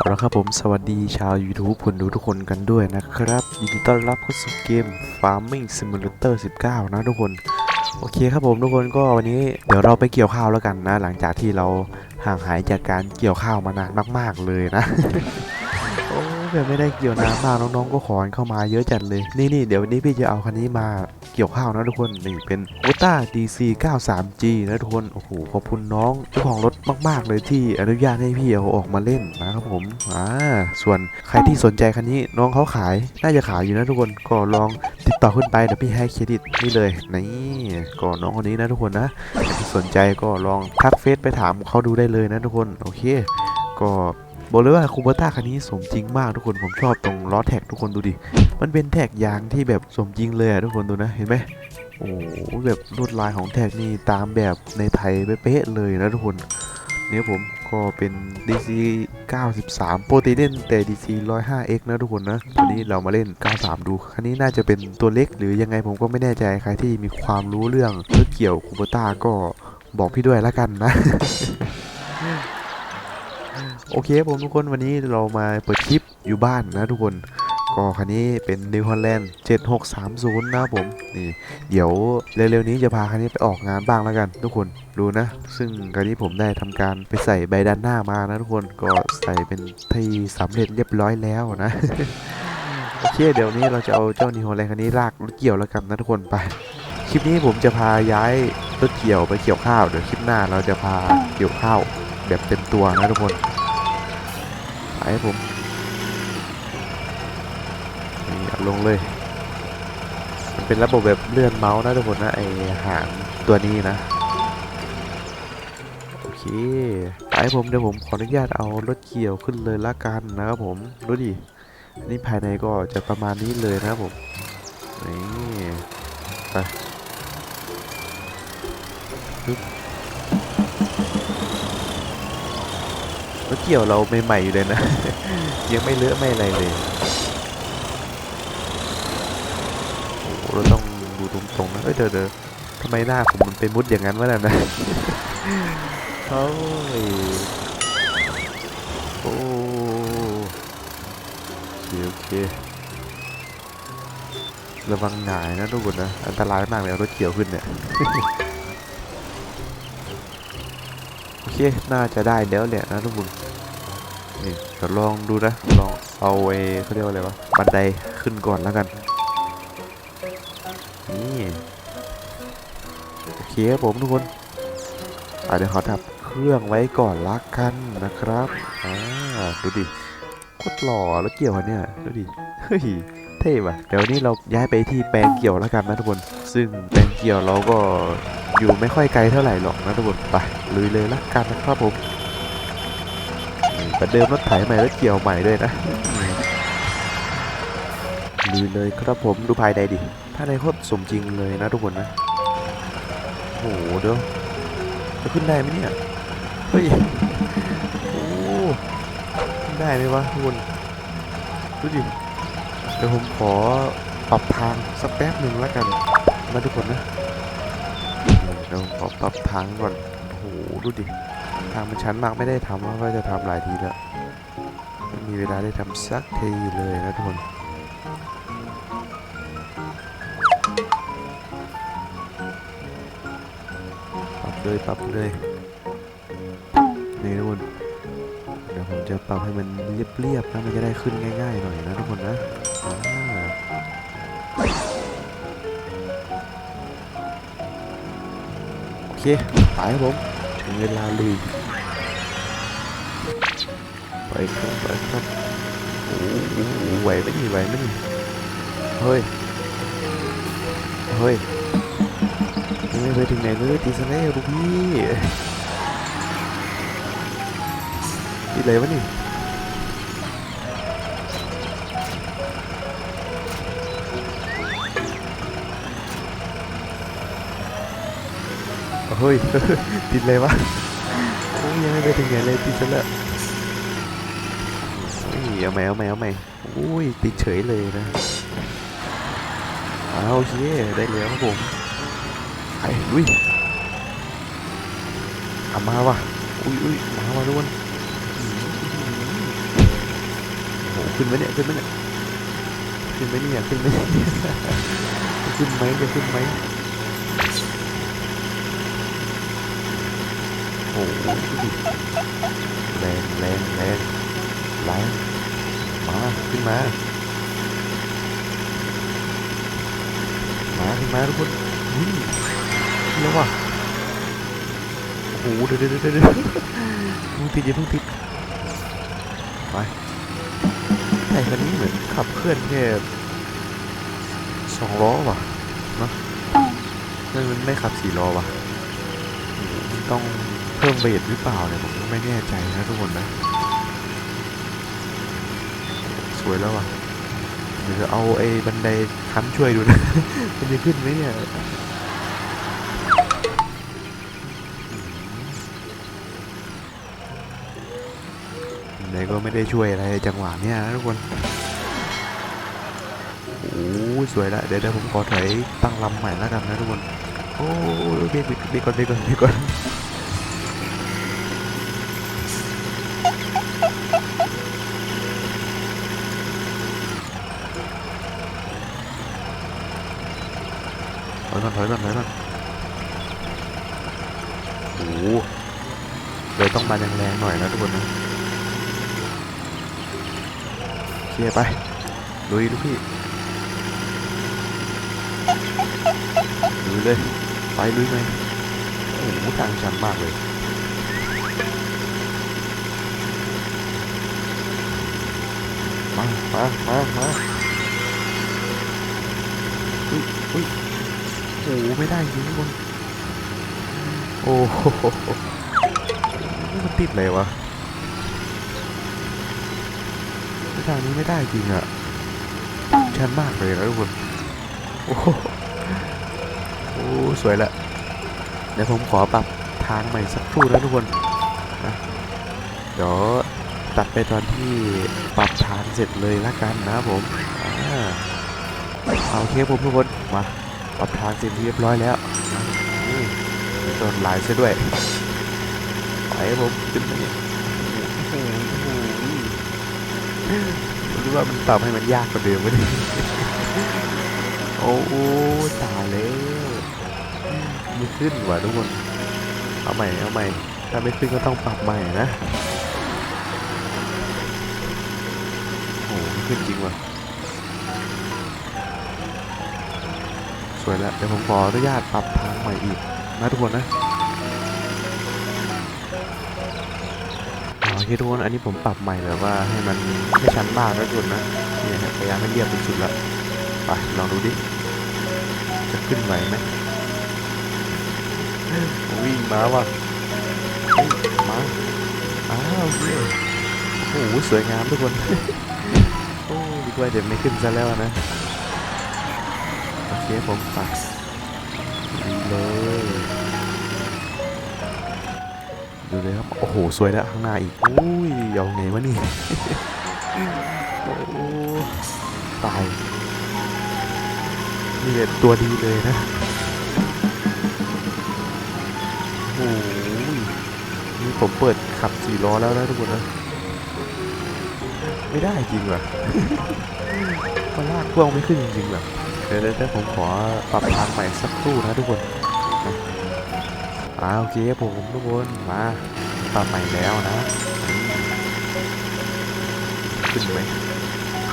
เอาละครับผมสวัสดีชาว YouTube คนดูทุกคนกันด้วยนะครับ ยินดีต้อนรับเข้าสู่เกม Farming Simulator 19 นะทุกคน โอเคครับผมทุกคนก็วันนี้เดี๋ยวเราไปเกี่ยวข้าวแล้วกันนะ หลังจากที่เราห่างหายจากการเกี่ยวข้าวมานานมาก ๆ เลยนะ โอ้แบบไม่ได้เกี่ยวนานมากน้องๆก็ขอันเข้ามาเยอะจัดเลย นี่นี่เดี๋ยววันนี้พี่จะเอาคันนี้มาเกี่ยวข้าวนะทุกคนนี่เป็น o t a DC 93G นะทุกคนโอ้โหขอบคุณน้องเจ้าของรถมากๆเลยที่อนุญาตให้พี่เอาออกมาเล่นนะครับผมอ่าส่วนใครที่สนใจคันนี้น้องเขาขายน่าจะขายอยู่นะทุกคนก็ลองติดต่อขึ้นไปเดี๋ยวพี่ให้เครดิตนี่เลยนี่ก็น้องคนนี้นะทุกคนนะที่สนใจก็ลองทักเฟซไปถามเขาดูได้เลยนะทุกคนโอเค ก็ บอกเลยว่าคูเบต้าคันนี้สมจริงมากทุกคนผมชอบตรงล้อแท็กทุกคนดูดิ มันเป็นแท็กยางที่แบบสมจริงเลยอะทุกคนดูนะเห็นไหมโอ้โหแบบลวดลายของแท็กนี่ตามแบบในไทยเป๊ะเลยนะทุกคนเนี่ยผมก็เป็น DC 93ปกติเล่นแต่ DC 105X นะทุกคนนะวันนี้เรามาเล่น 93 ดู คันนี้น่าจะเป็นตัวเล็กหรือยังไงผมก็ไม่แน่ใจใครที่มีความรู้เรื่องเรื่องเกี่ยวคูเบต้าก็บอกพี่ด้วยละกันนะ โอเคครับผมทุกคนวันนี้เรามาเปิดคลิปอยู่บ้านนะทุกคนก็คันนี้เป็น New Holland 7630 นะครับผมนี่เดี๋ยวเร็วๆนี้จะพาคันนี้ไปออกงานบ้างแล้วกัน ทุกคนดูนะ ซึ่งคันนี้ผมได้ทำการไปใส่ใบด้านหน้ามานะทุกคนก็ใส่เป็นที่สำเร็จเรียบร้อยแล้วนะโอเคเดี๋ยวนี้เราจะเอาเจ้า New Holland คันนี้ลากรถเกี่ยวแล้วกันนะทุกคนไปคลิปนี้ผมจะพาย้ายรถเกี่ยวไปเกี่ยวข้าวเดี๋ยวคลิปหน้าเราจะพาเกี่ยวข้าวแบบเต็มตัวนะทุกคน ไปครับผมนี่เอาลงเลย มันเป็นระบบแบบเลื่อนเมาส์นะทุกคนนะไอหางตัวนี้นะ โอเคไปผมเดี๋ยวผมขออนุญาตเอารถเกี่ยวขึ้นเลยละกันนะครับผมดูดิอันนี้ภายในก็จะประมาณนี้เลยนะครับผมนี่ไปปึ๊บ รถเกี่ยวเราใหม่ๆอยู่เลยนะ ยังไม่เลอะไม่อะไรเลยโอ้เราต้องดูตรงๆนะเอ้ยเดี๋ยวทำไมหน้าผมมันเป็นมุดอย่างนั้นวะน่ะนะโอ้ยโอ้โอเคโอเคระวังหงายนะทุกคนนะ อันตรายมากเลยเอารถเกี่ยวขึ้นเนี่ย ค น่าจะได้แล้วแหละนะทุกคนนี่เดี๋ยวลองดูนะ ลองเอาไอ้เขาเรียกว่าอะไรวะ บันไดขึ้นก่อนแล้วกัน นี่โอเคครับผมทุกคนอะเดี๋ยวขอดับเครื่องไว้ก่อนละกันนะครับอ่าดูดิโคตรหล่อแล้วเกี่ยวเนี่ยดูดิเฮ้ยเท่ว่ะเดี๋ยวนี้เราย้ายไปที่แปลงเกี่ยวแล้วกันนะทุกคน ซึ่งแปลงเกี่ยวเราก็ อยู่ไม่ค่อยไกลเท่าไหร่หรอกนะทุกคนไปลุยเลยละกันนะครับผมประเดิมรถไถใหม่รถเกี่ยวใหม่ด้วยนะลุยเลยครับผมดูภายในดิภายในโคตรสมจริงเลยนะทุกคนนะโอ้โหเดี๋ยวจะขึ้นได้ไหมเนี่ยเฮ้ยโอ้ขึ้นได้ไหมวะทุกคนดูดิเดี๋ยวผมขอปรับทางสักแป๊บหนึ่งแล้วกันนะทุกคนนะ เดี๋ยวผมขอปรับทางก่อนโอ้โหดูดิ ทางมันชันมากไม่ได้ทำว่าจะทำหลายทีแล้วไม่มีเวลาได้ทำสักทีเลยนะทุกคนปรับเลยปรับเลยนี่ทุกคนเดี๋ยวผมจะปรับให้มันเรียบๆนะมันจะได้ขึ้นง่ายๆหน่อยนะทุกคนนะ เคไปครับผมถึงเวลาลุยไปครับไปครับโอ้โหไหวไหมนี่ไหวไหมนี่เฮ้ยเฮ้ยยังไม่ไปถึงไหนเลยตีสเน่ลูกพี่ที่ไหนวะนี่ เฮ้ย ติดเลยวะโอ้ยยังไม่ไปถึงไหนเลยติดซะแล้วเฮ้ยเอาใหมเอาใหมเอาใหม่โอ้ยติดเฉยเลยนะเอาโอเคได้แล้วครับผมไอ้ลุยเอามาวะอุ้ยอุ้ยมาว่ะทุกคนขึ้นไหมเนี่ยขึ้นไหมเนี่ยขึ้นไหมเนี่ยขึ้นไหมเนี่ยขึ้นไหมจะขึ้นไหมโอ้โห แรงแรงแรงแรงมา ขึ้นมา มาขึ้นมาทุกคนอุ้ยขึ้นแล้วว่ะโอ้โหเดี๋ยวเดี๋ยวเดี๋ยวเดี๋ยวเพิ่งติดอย่าเพิ่งติดไปแต่คันนี้เหมือนขับเคลื่อนแค่สองล้อว่ะเนอะนั่นมันไม่ขับสี่ล้อว่ะโอ้โหมัน ต้องเพิ่มเบรหรือเปล่าเนี่ยผมไม่แน่ใจนะทุกคนนะ สวยแล้วว่ะเดี๋ยวเอาไอ้บันไดค้ำช่วยดูนะ มันจะขึ้นไหมเนี่ยบันไดก็ไม่ได้ช่วยอะไรจังหวะเนี้ยนะทุกคน โอ้สวยละ เดี๋ยวเดี๋ยวผมขอถอยตั้งลำใหม่แล้วกันนะทุกคน โอ้ยเบรกเบรกก่อนเบรกก่อนเบรกก่อนถอยก่อนถอยก่อนถอยก่อนโอ้โหเลยต้องมาแรงๆหน่อยนะทุกคนนะเคลียร์ไปลุยลูกพี่ลุยเลย ไปลุยไหมโอ้โหทางชันมากเลยมามามามาอุ้ยอุ้ยโอ้โหไม่ได้จริงทุกคนโอ้โหมันติดเลยวะทางนี้ไม่ได้จริงอะชันมากเลยนะทุกคนโอ้โห อ้สวยละเดี๋ยวผมขอปรับทางใหม่สักครู่นะทุกคนนะเดี๋ยวตัดไปตอนที่ปรับทางเสร็จเลยละกันนะผมอเอาเคผมทุกคนมาปรับทางเสร็จเรียบร้อยแล้วนะนี่ต้นลายซะด้วยไปผมขึ้นมาเนี่ยโอ้โหผมรู้ว่ามันปรับให้มันยากกว่าเดิมไม่ได้โอ้ตายแล้ว ไมันขึ้นว่ะทุกคน เอาใหม่ เอาใหม่ ถ้าไม่ขึ้นก็ต้องปรับใหม่นะ โอ้ไม่ขึ้นจริงว่ะ สวยแล้วเดี๋ยวผมขออนุญาตปรับทางใหม่อีกนะทุกคนนะโอเคทุกคนอันนี้ผมปรับใหม่แบบว่าให้มันไม่ชันมากนะทุกคนนะเนี่ยฮะพยายามให้เรียบที่สุดละไปลองดูดิจะขึ้นไหวไหม วิ่งมาว่ะมาอ้าวโอเคโอ้โหสวยงามทุกคนโอ้ดีกว่าเดี๋ยวไม่ขึ้นซะแล้วนะโอเคผมปักดีเลยดูเลยครับโอ้โหสวยแล้วข้างหน้าอีกอุ้ยเอาไงวะนี่โอ้ตายนี่แบบตัวดีเลยนะ หนี่ผมเปิดขับสี่ล้อแล้วนะทุกคนนะ ไม่ได้จริงว่ะมันลากพ่วงไม่ขึ้นจริงๆแบบเดี๋ยวเดี๋ยวผมขอปรับทางใหม่สักครู่นะทุกคนอ่าโอเคครับผมทุกคนมาปรับใหม่แล้วนะขึ้นไหม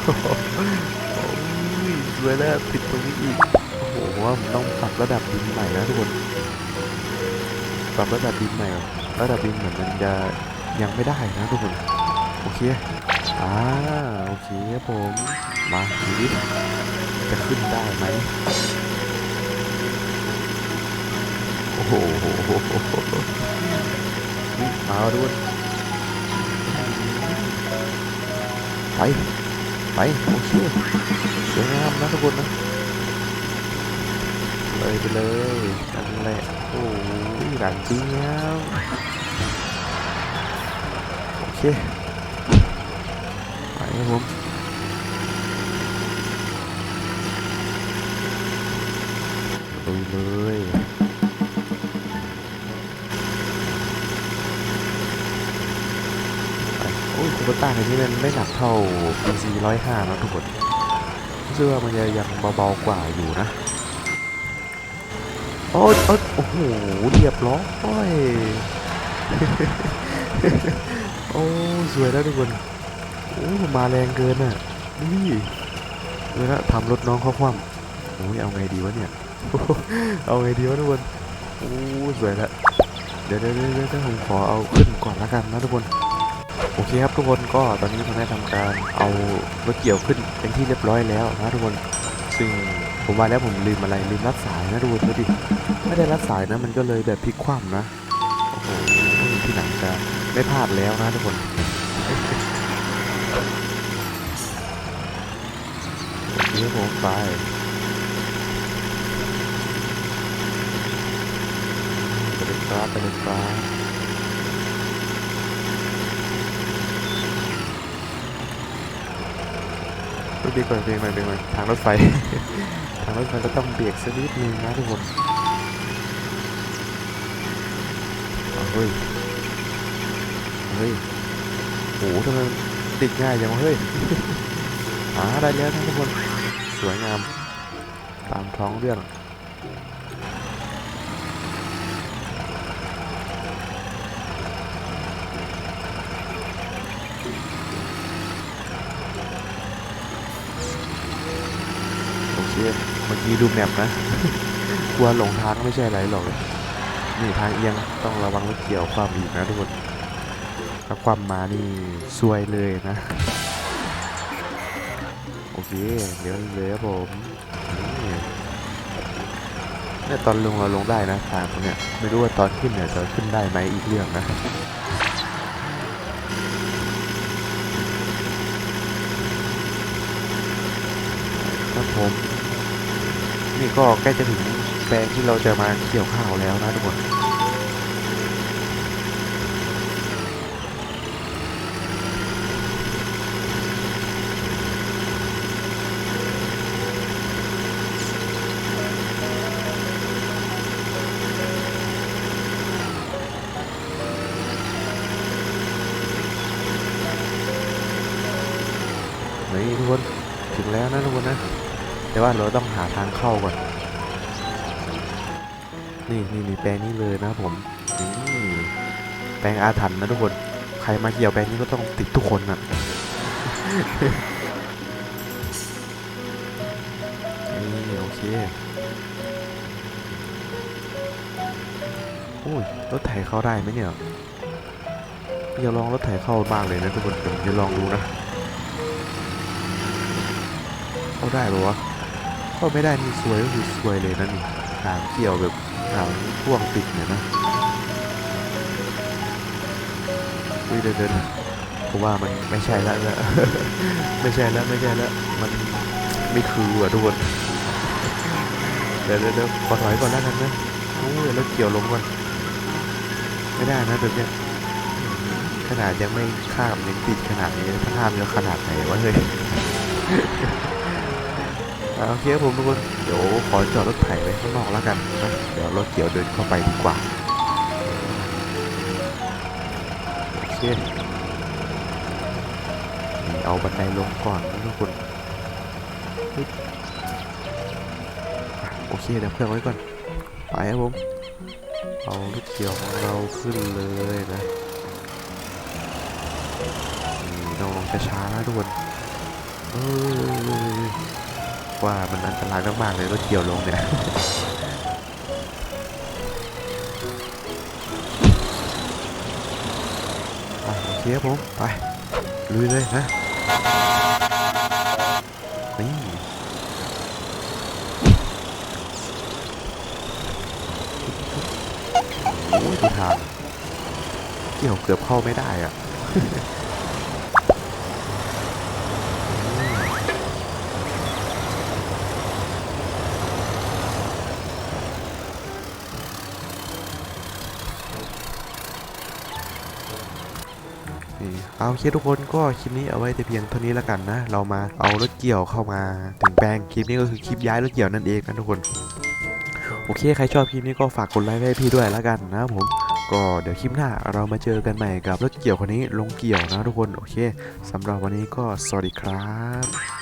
โอ้ยสวยแล้วติดตรงนี้อีกโอ้โหผมว่าผมต้องปรับระดับดินใหม่นะทุกคน ปรับระดับดินใหม่ระดับดินเหมือนมันจะยังไม่ได้นะทุกคน โอเค อ่า โอเคครับผม มาดูดิจะขึ้นได้ไหมโอ้โหมาด้วยไป ไป โอเคสวยงามนะทุกคนนะ เลยไปเลยนั่นแหละ โอ้ยหลังจริงแล้วโอเคไปครับผมลุยเลยไปโอ้ยคูเบต้าในนี้มันไม่หนักเท่า BC 105นะทุกคนรู้สึกว่ามันจะยังเบาๆกว่าอยู่นะ โอ้ยโอ้โอ้โหเรียบร้อยโอ้สวยแล้วทุกคนโอ้มาแรงเกินอะนี่เลยนะทำรถน้องเขาคว่ำโอ้ยเอาไงดีวะเนี่ยเอาไงดีวะทุกคนโอ้สวยละเดี๋ยวเดี๋ยวเดี๋ยวเดี๋ยวผมขอเอาขึ้นก่อนละกันนะทุกคนโอเคครับทุกคนก็ตอนนี้ผมได้ทำการเอารถเกี่ยวขึ้นเป็นที่เรียบร้อยแล้วนะทุกคนซึ่งผมว่าแล้วผมลืมอะไรลืมรัดสายนะทุกคนดูดิ ไม่ได้รัดสายนะมันก็เลยแบบพลิกคว่ำนะโอ้โหที่หนังจะไม่พลาดแล้วนะทุกคนโอเคผมไปไปเลยครับไปเลยครับดูดีก่อนเบรกหน่อยเบรกหน่อยทางรถไฟ ทางรถไฟก็ต้องเบรกสักนิดนึงนะทุกคน เฮ้ย เฮ้ยโหทำไมมันติดง่ายจังวะเฮ้ยหาได้แล้วนทุกคน สวยงาม ตามท้องเรื่องโอเคเมื่อกี้ดูแมปนะ กลัวหลงทางไม่ใช่อะไรหรอก นี่ทางเอียงต้องระวังรถเกี่ยวความอีกนะทุกคนถ้าความมานี่ซวยเลยนะ โอเคเดี๋ยวเลยครับผมเนี่ยตอนลงเราลงได้นะทางตรงเนี้ยไม่รู้ว่าตอนขึ้นเนี่ยจะขึ้นได้ไหมอีกเรื่องนะครับผม นี่ก็ใกล้จะถึง แปลงที่เราจะมาเกี่ยวข้าวแล้วนะทุกคนนี่ทุกคนถึงแล้วนะทุกคนนะ แต่ว่าเราต้องหาทางเข้าก่อน นี่นี่นี่แปลงนี้เลยนะผมนี่แปลงอาถรรพ์นะทุกคน ใครมาเกี่ยวแปลงนี้ก็ต้องติดทุกคนน่ะนี่โอเคโอ้ยรถไถเข้าได้ไหมเนี่ยอย่าลองรถไถเข้ามากเลยนะทุกคนเดี๋ยวจะลองดูนะ เข้าได้ปะวะเข้าไม่ได้นี่ซวยก็คือซวยเลยนะนี่หางเกี่ยวแบบ หางพ่วงติดเนี่ยนะอุ้ยเดินเดินผมว่ามันไม่ใช่แล้วนะไม่ใช่แล้วไม่ใช่แล้วมันไม่คืออะทุกคนเดี๋ยวเดี๋ยวเดี๋ยวขอถอยก่อนแล้วกันนะโอ้ยแล้วเกี่ยวลงก่อนไม่ได้นะแบบเนี้ยขนาดยังไม่ข้ามยังติดขนาดนี้ถ้าข้ามจะขนาดไหนวะเฮ้ยอ่า โอเคครับผมทุกคนเดี๋ยวขอจอดรถไถไว้ข้างนอกแล้วกันนะเดี๋ยวรถเกี่ยวเดินเข้าไปดีกว่าโอเคนี่เอาบันไดลงก่อนนะทุกคนโอเคเดี๋ยวเพื่อนไว้ก่อนไปครับผมเอาลูกเกี่ยวของเราขึ้นเลยนะนี่ต้องลงช้าๆนะทุกคนเออ ว่ามันอันตรายมากๆเลยรถเกี่ยวลงเนี่ยอะโอเคครับผมไปลุยเลยนะนี่โอ้ยดูทางเกี่ยวเกือบเข้าไม่ได้อะ เอาโอเคทุกคนก็คลิปนี้เอาไว้แต่เพียงเท่านี้แล้วกันนะ เรามาเอารถเกี่ยวเข้ามาถึงแปลงคลิปนี้ก็คือคลิปย้ายรถเกี่ยวนั่นเองนะทุกคนโอเคใครชอบคลิปนี้ก็ฝากกดไลค์ให้พี่ด้วยแล้วกันนะผมก็เดี๋ยวคลิปหน้าเรามาเจอกันใหม่กับรถเกี่ยวคนนี้ลงเกี่ยวนะทุกคนโอเคสำหรับวันนี้ก็สวัสดีครับ